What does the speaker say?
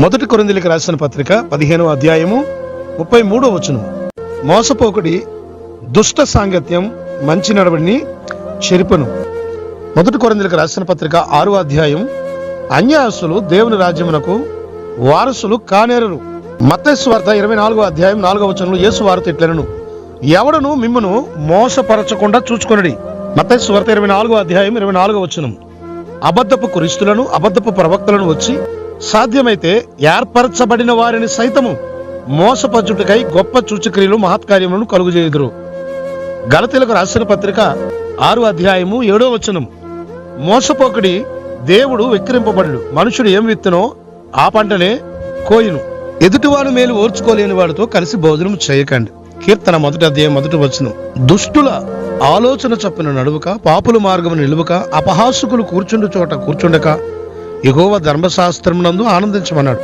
మొదటి కొరిందులకు రాసిన పత్రిక పదిహేనో అధ్యాయము ముప్పై మూడో వచనం మోసపోకుడి దుష్ట సాంగత్యం మంచి నడవడిని చెరిపను. మొదటి కొరిందులకు రాసిన పత్రిక ఆరో అధ్యాయం అన్యాసులు దేవుని రాజ్యమునకు వారసులు కానేరరు. మత్తస్వార్త ఇరవై నాలుగో అధ్యాయం నాలుగో వచనంలో యేసు వార్త ఇట్లనను ఎవడను మిమ్మను మోసపరచకుండా చూచుకొనడి. మత్తస్వార్త ఇరవై నాలుగో అధ్యాయం ఇరవై నాలుగో వచనం అబద్ధపు కురిస్తులను అబద్ధపు ప్రవక్తలను వచ్చి సాధ్యమైతే ఏర్పరచబడిన వారిని సైతము మోసపరచుటకై గొప్ప సూచక్రియలు మహత్కార్యములను కలుగుజేయుదురు. గలతీలకు రాసిన పత్రిక ఆరు అధ్యాయము ఏడో వచనం. మోసపోకడి దేవుడు విక్రింపబడు మనుషుడు ఏం విత్తనో ఆ పంటనే కోయును. ఎదుటివాడు మేలు ఓర్చుకోలేని వాడితో కలిసి భోజనం చేయకండి. కీర్తన మొదటి అధ్యాయం మొదటి వచనం. దుష్టుల ఆలోచన చొప్పున నడువక పాపుల మార్గము నిలువక అపహాసుకులు కూర్చుండు చోట కూర్చుండక ఎగోవ ధర్మశాస్త్రం నందు ఆనందించమన్నాడు.